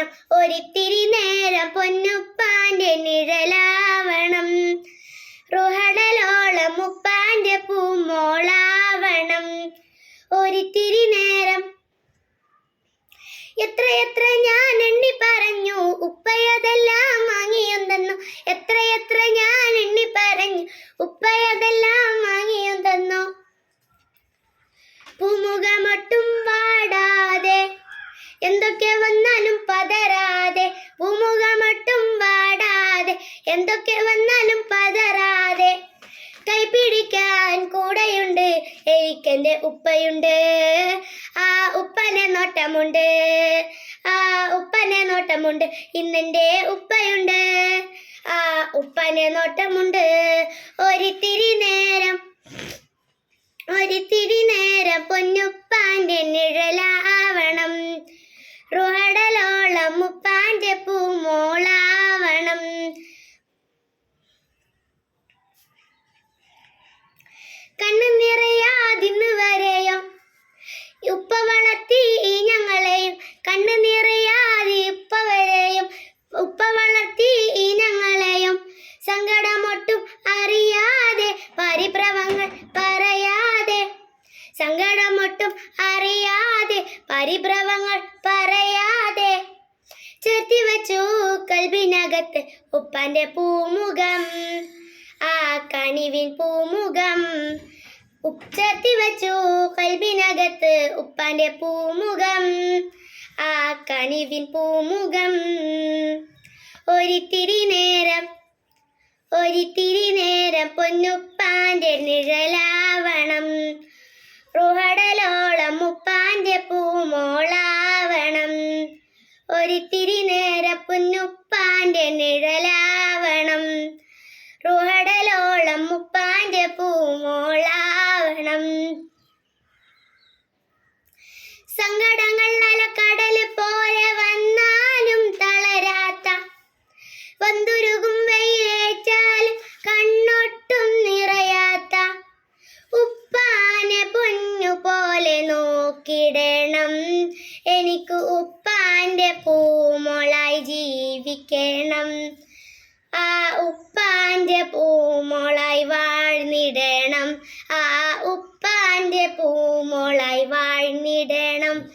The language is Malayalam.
വാഴ്ന്നിടണം ഒരിത്തിരി നേരം പൊന്നുപ്പാന്റെ നിഴലാവണം. റുഹടലോളം ഉപ്പാന്റെ പൂമോളാവണം. ഒരിത്തിരി നേരം. എത്ര എത്ര ഞാൻ എണ്ണി പറഞ്ഞു. ഉപ്പയതെല്ലാം വാങ്ങിയും തന്നു എത്ര എത്ര ഞാൻ എണ്ണി പറഞ്ഞു. ഉപ്പയതെല്ലാം വാങ്ങിയും തന്നു പൂമുഖമൊട്ടും വാടാതെ എന്തൊക്കെ വന്നാലും പതരാതെ പൂമുഖമട്ടും വാടാതെ എന്തൊക്കെ വന്നാലും പതരാതെ. കൈപിടിക്കാൻ കൂടെയുണ്ട് എനിക്കെന്റെ ഉപ്പയുണ്ട്. ആ ഉപ്പനെ നോട്ടമുണ്ട് ആ ഉപ്പനെ നോട്ടമുണ്ട് ഇന്നെന്റെ ഉപ്പയുണ്ട്. ആ ഉപ്പനെ നോട്ടമുണ്ട് ഒരിത്തിരി നേരം ഒരിത്തിരി നേരം പൊന്നുപ്പാന്റെ സങ്കടമൊട്ടും അറിയാതെ പരിഭ്രമങ്ങൾ പറയാതെ. ചേർത്തി വെച്ചു കൽവിനകത്ത് ഉപ്പന്റെ പൂമുഖം ആ കണിവിൻ പൂമുഖം. ചേർത്തി വെച്ചു കൽവിനകത്ത് ഉപ്പന്റെ പൂമുഖം ആ കണിവിൻ പൂമുഖം. ഒരിത്തിരി നേരം ഒരിത്തിരി നേരം പൊന്നുപ്പാന്റെ നിഴലാവണം ഒരിത്തിരി നേരപ്പുന്നുപ്പാന്റെ നിഴലാവണം. റുഹടലോളം മുപ്പാന്റെ പൂമോളാവണം. സങ്കടങ്ങൾ അലക്കടൽ പോലെ വന്നാലും തളരാത്ത വന്തുരുകും വെയിലേറ്റാൽ കണ്ണൊട്ടും നിറയാത്ത ഉപ്പാനെ പൊന്നു പോലെ നോക്കിടണം. എനിക്ക് ഉപ്പാന്റെ പൂമോളായി ജീവിക്കണം. ആ ഉപ്പാന്റെ പൂമോളായി വാഴ്ന്നിടണം. ആ ഉപ്പാന്റെ പൂമോളായി വാഴ്ന്നിടണം.